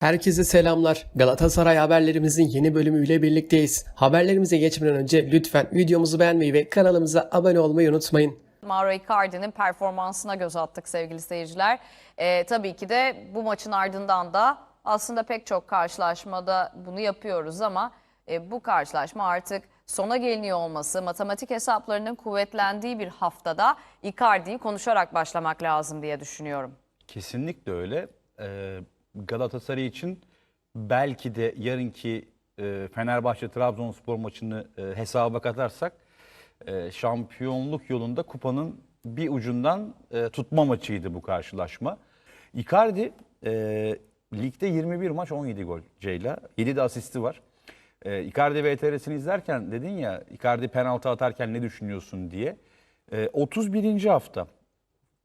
Herkese selamlar. Galatasaray haberlerimizin yeni bölümüyle birlikteyiz. Haberlerimize geçmeden önce lütfen videomuzu beğenmeyi ve kanalımıza abone olmayı unutmayın. Mauro Icardi'nin performansına göz attık sevgili seyirciler. Ee, tabii ki de bu maçın ardından da aslında pek çok karşılaşmada bunu yapıyoruz ama e, bu karşılaşma artık sona geliniyor olması, matematik hesaplarının kuvvetlendiği bir haftada Icardi'yi konuşarak başlamak lazım diye düşünüyorum. Kesinlikle öyle. Ee, Galatasaray için belki de yarınki e, Fenerbahçe-Trabzonspor maçını e, hesaba katarsak e, şampiyonluk yolunda kupanın bir ucundan e, tutma maçıydı bu karşılaşma. Icardi e, ligde 21 maç 17 gol Ceyla. 7 de asisti var. E, Icardi VTR'sini izlerken dedin ya Icardi penaltı atarken ne düşünüyorsun diye. E, 31. hafta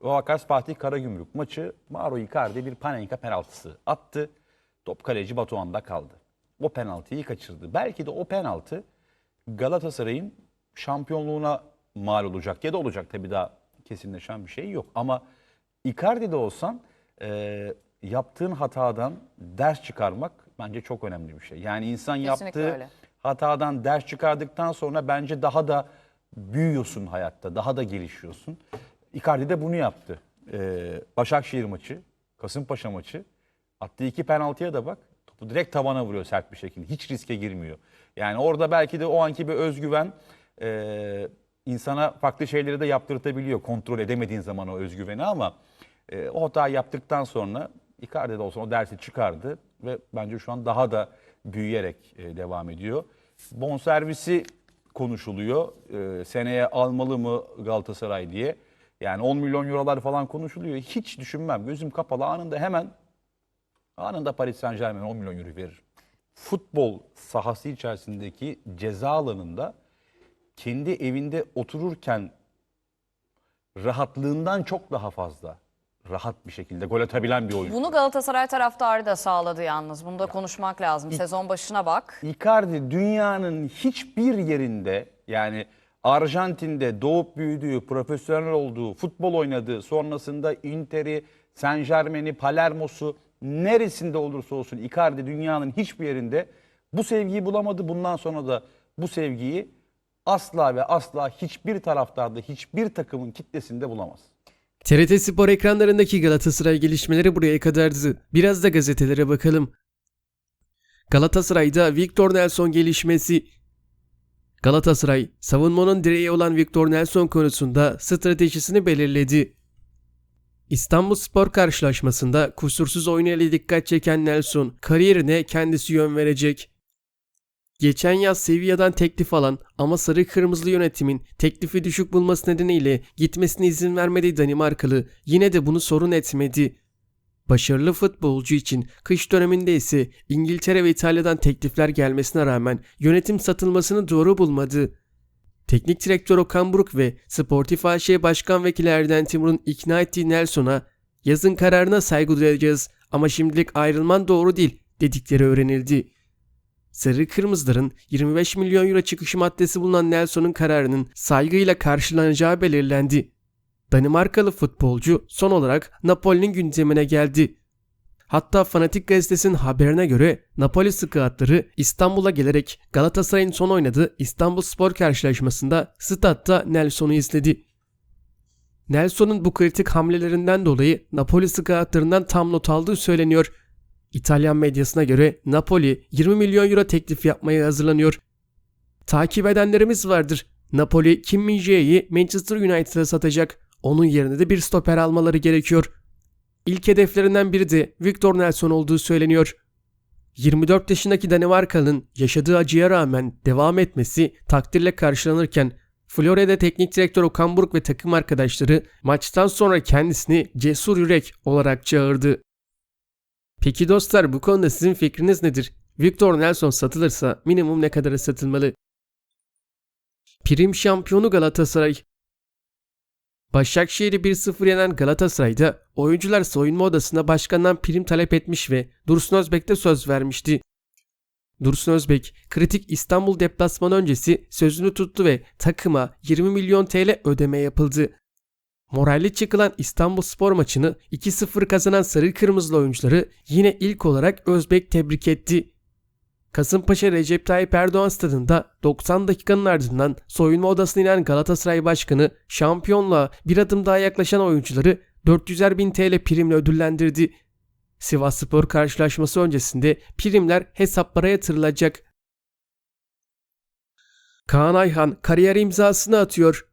Vakas Fatih Karagümrük maçı Mauro Icardi bir Panenka penaltısı attı. Top kaleci Batuhan'da kaldı. O penaltıyı kaçırdı. Belki de o penaltı Galatasaray'ın şampiyonluğuna mal olacak ya da olacak tabii daha kesinleşen bir şey yok. Ama Icardi'de olsan e, yaptığın hatadan ders çıkarmak bence çok önemli bir şey. Yani insan Kesinlikle yaptığı öyle. hatadan ders çıkardıktan sonra bence daha da büyüyorsun hayatta, daha da gelişiyorsun. Icardi de bunu yaptı. Ee, Başakşehir maçı, Kasımpaşa maçı. Attığı iki penaltıya da bak. Topu direkt tabana vuruyor sert bir şekilde. Hiç riske girmiyor. Yani orada belki de o anki bir özgüven e, insana farklı şeyleri de yaptırtabiliyor. Kontrol edemediğin zaman o özgüveni ama e, o hatayı yaptıktan sonra Icardi de olsun o dersi çıkardı ve bence şu an daha da büyüyerek e, devam ediyor. Bonservisi konuşuluyor. E, seneye almalı mı Galatasaray diye. Yani 10 milyon eurolar falan konuşuluyor. Hiç düşünmem. Gözüm kapalı anında hemen anında Paris Saint Germain 10 milyon euro verir. Futbol sahası içerisindeki ceza alanında kendi evinde otururken rahatlığından çok daha fazla rahat bir şekilde gol atabilen bir oyuncu. Bunu Galatasaray taraftarı da sağladı yalnız. Bunu da konuşmak lazım. Sezon başına bak. Icardi dünyanın hiçbir yerinde yani Arjantin'de doğup büyüdüğü, profesyonel olduğu, futbol oynadığı, sonrasında Inter'i, Saint Germain'i, Palermo'su neresinde olursa olsun Icardi dünyanın hiçbir yerinde bu sevgiyi bulamadı. Bundan sonra da bu sevgiyi asla ve asla hiçbir taraftarda, hiçbir takımın kitlesinde bulamaz. TRT Spor ekranlarındaki Galatasaray gelişmeleri buraya kadardı. Biraz da gazetelere bakalım. Galatasaray'da Victor Nelson gelişmesi. Galatasaray, savunmanın direği olan Victor Nelson konusunda stratejisini belirledi. İstanbul Spor karşılaşmasında kusursuz oynayla dikkat çeken Nelson, kariyerine kendisi yön verecek. Geçen yaz Sevilla'dan teklif alan ama sarı kırmızılı yönetimin teklifi düşük bulması nedeniyle gitmesine izin vermediği Danimarkalı yine de bunu sorun etmedi. Başarılı futbolcu için kış döneminde ise İngiltere ve İtalya'dan teklifler gelmesine rağmen yönetim satılmasını doğru bulmadı. Teknik direktör Okan Buruk ve Sportif AŞ Başkan Vekili Erden Timur'un ikna ettiği Nelson'a yazın kararına saygı duyacağız ama şimdilik ayrılman doğru değil dedikleri öğrenildi. Sarı Kırmızıların 25 milyon euro çıkış maddesi bulunan Nelson'un kararının saygıyla karşılanacağı belirlendi. Danimarkalı futbolcu son olarak Napoli'nin gündemine geldi. Hatta Fanatik gazetesinin haberine göre Napoli sıkıatları İstanbul'a gelerek Galatasaray'ın son oynadığı İstanbul Spor karşılaşmasında statta Nelson'u izledi. Nelson'un bu kritik hamlelerinden dolayı Napoli sıkıatlarından tam not aldığı söyleniyor. İtalyan medyasına göre Napoli 20 milyon euro teklif yapmaya hazırlanıyor. Takip edenlerimiz vardır. Napoli Kim Min-jae'yi Manchester United'a satacak. Onun yerine de bir stoper almaları gerekiyor. İlk hedeflerinden biri de Victor Nelson olduğu söyleniyor. 24 yaşındaki Danimarkalı'nın yaşadığı acıya rağmen devam etmesi takdirle karşılanırken Florya'da teknik direktör Okan Buruk ve takım arkadaşları maçtan sonra kendisini cesur yürek olarak çağırdı. Peki dostlar bu konuda sizin fikriniz nedir? Victor Nelson satılırsa minimum ne kadara satılmalı? Prim şampiyonu Galatasaray Başakşehir'i 1-0 yenen Galatasaray'da oyuncular soyunma odasına başkandan prim talep etmiş ve Dursun Özbek'te söz vermişti. Dursun Özbek kritik İstanbul deplasmanı öncesi sözünü tuttu ve takıma 20 milyon TL ödeme yapıldı. Moralli çıkılan İstanbul Spor maçını 2-0 kazanan sarı kırmızılı oyuncuları yine ilk olarak Özbek tebrik etti. Kasımpaşa Recep Tayyip Erdoğan stadında 90 dakikanın ardından soyunma odasına inen Galatasaray Başkanı şampiyonluğa bir adım daha yaklaşan oyuncuları 400'er bin TL primle ödüllendirdi. Sivas Spor karşılaşması öncesinde primler hesaplara yatırılacak. Kaan Ayhan kariyer imzasını atıyor.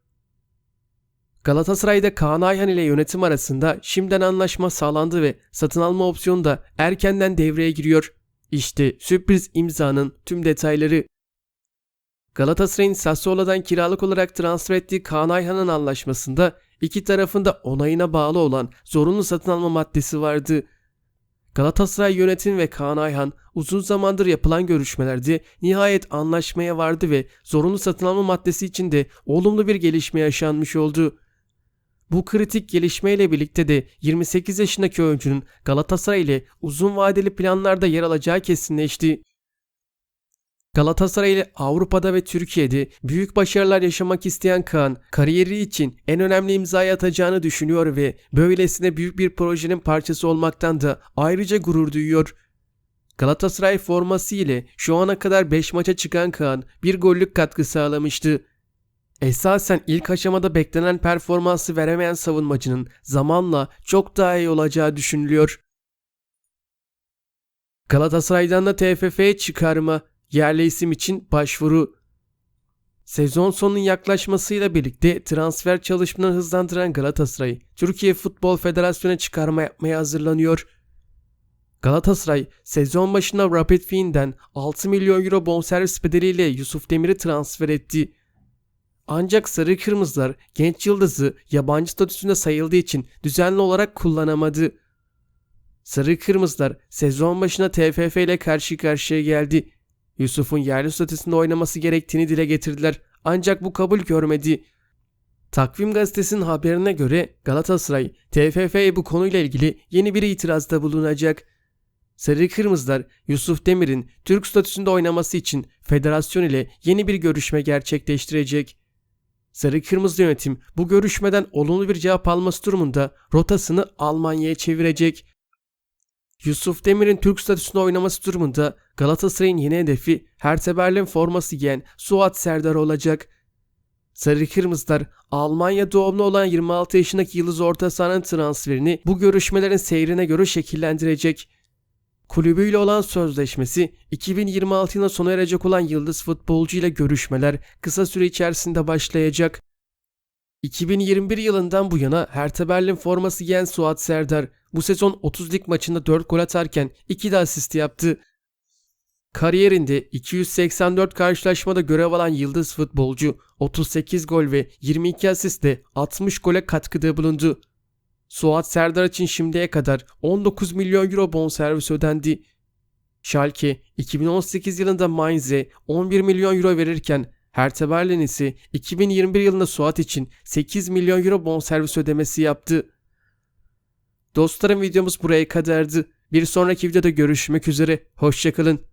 Galatasaray'da Kaan Ayhan ile yönetim arasında şimdiden anlaşma sağlandı ve satın alma opsiyonu da erkenden devreye giriyor. İşte sürpriz imzanın tüm detayları. Galatasaray'ın Sassuolo'dan kiralık olarak transfer ettiği Kaan Ayhan'ın anlaşmasında iki tarafın da onayına bağlı olan zorunlu satın alma maddesi vardı. Galatasaray yönetim ve Kaan Ayhan uzun zamandır yapılan görüşmelerde nihayet anlaşmaya vardı ve zorunlu satın alma maddesi için de olumlu bir gelişme yaşanmış oldu. Bu kritik gelişmeyle birlikte de 28 yaşındaki oyuncunun Galatasaray ile uzun vadeli planlarda yer alacağı kesinleşti. Galatasaray ile Avrupa'da ve Türkiye'de büyük başarılar yaşamak isteyen Kaan, kariyeri için en önemli imzayı atacağını düşünüyor ve böylesine büyük bir projenin parçası olmaktan da ayrıca gurur duyuyor. Galatasaray forması ile şu ana kadar 5 maça çıkan Kaan bir gollük katkı sağlamıştı. Esasen ilk aşamada beklenen performansı veremeyen savunmacının zamanla çok daha iyi olacağı düşünülüyor. Galatasaray'dan da TFF'ye çıkarma, yerli isim için başvuru. Sezon sonunun yaklaşmasıyla birlikte transfer çalışmalarını hızlandıran Galatasaray, Türkiye Futbol Federasyonu'na çıkarma yapmaya hazırlanıyor. Galatasaray sezon başında Rapid Wien'den 6 milyon euro bonservis bedeliyle Yusuf Demir'i transfer etti. Ancak Sarı Kırmızılar genç yıldızı yabancı statüsünde sayıldığı için düzenli olarak kullanamadı. Sarı Kırmızılar sezon başına TFF ile karşı karşıya geldi. Yusuf'un yerli statüsünde oynaması gerektiğini dile getirdiler ancak bu kabul görmedi. Takvim gazetesinin haberine göre Galatasaray TFF'ye bu konuyla ilgili yeni bir itirazda bulunacak. Sarı Kırmızılar Yusuf Demir'in Türk statüsünde oynaması için federasyon ile yeni bir görüşme gerçekleştirecek. Sarı Kırmızı yönetim bu görüşmeden olumlu bir cevap alması durumunda rotasını Almanya'ya çevirecek. Yusuf Demir'in Türk statüsünde oynaması durumunda Galatasaray'ın yeni hedefi Hertha Berlin forması giyen Suat Serdar olacak. Sarı Kırmızılar Almanya doğumlu olan 26 yaşındaki Yıldız Orta sahanın transferini bu görüşmelerin seyrine göre şekillendirecek. Kulübüyle olan sözleşmesi 2026 yılına sona erecek olan Yıldız futbolcu ile görüşmeler kısa süre içerisinde başlayacak. 2021 yılından bu yana Hertha Berlin forması giyen Suat Serdar bu sezon 30 lig maçında 4 gol atarken 2 de asist yaptı. Kariyerinde 284 karşılaşmada görev alan yıldız futbolcu 38 gol ve 22 asistle 60 gole katkıda bulundu. Suat Serdar için şimdiye kadar 19 milyon euro bonservis ödendi. Schalke 2018 yılında Mainz'e 11 milyon euro verirken Hertha Berlin ise 2021 yılında Suat için 8 milyon euro bonservis ödemesi yaptı. Dostlarım videomuz buraya kadardı. Bir sonraki videoda görüşmek üzere. Hoşçakalın.